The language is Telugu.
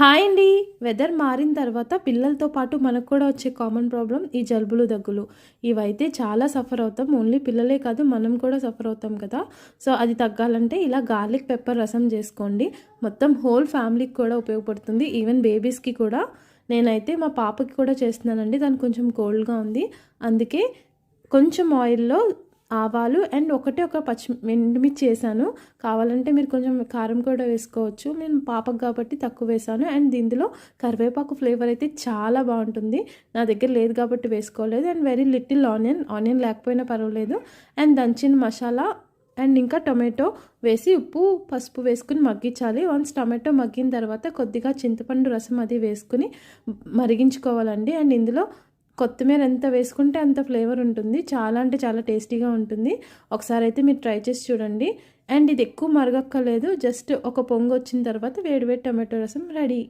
హాయ్ అండి. వెదర్ మారిన తర్వాత పిల్లలతో పాటు మనకు కూడా వచ్చే కామన్ ప్రాబ్లం ఈ జలుబులు దగ్గులు. ఇవైతే చాలా సఫర్ అవుతాం. ఓన్లీ పిల్లలే కాదు మనం కూడా సఫర్ అవుతాం కదా. సో అది తగ్గాలంటే ఇలా గార్లిక్ పెప్పర్ రసం చేసుకోండి. మొత్తం హోల్ ఫ్యామిలీకి కూడా ఉపయోగపడుతుంది. ఈవెన్ బేబీస్కి కూడా. నేనైతే మా పాపకి కూడా చేస్తున్నానండి. దానికి కొంచెం కోల్డ్గా ఉంది. అందుకే కొంచెం ఆయిల్లో ఆవాలు అండ్ ఒకటే ఒక పచ్చి ఎండుమిర్చి వేసాను. కావాలంటే మీరు కొంచెం కారం కూడా వేసుకోవచ్చు. నేను పాపకు కాబట్టి తక్కువ వేసాను. అండ్ ఇందులో కరివేపాకు ఫ్లేవర్ అయితే చాలా బాగుంటుంది. నా దగ్గర లేదు కాబట్టి వేసుకోలేదు. And very little onion. Onion లేకపోయినా పర్వాలేదు. అండ్ దంచిన మసాలా అండ్ ఇంకా టొమాటో వేసి ఉప్పు పసుపు వేసుకుని మగ్గించాలి. వన్స్ టొమాటో మగ్గిన తర్వాత కొద్దిగా చింతపండు రసం అది వేసుకుని మరిగించుకోవాలండి. అండ్ ఇందులో కొత్తిమీర ఎంత వేసుకుంటే అంత ఫ్లేవర్ ఉంటుంది. చాలా అంటే చాలా టేస్టీగా ఉంటుంది. ఒకసారి అయితే మీరు ట్రై చేసి చూడండి. అండ్ ఇది ఎక్కువ మరగక్కర్లేదు. జస్ట్ ఒక పొంగు వచ్చిన తర్వాత వేడివేడి టమాటో రసం రెడీ.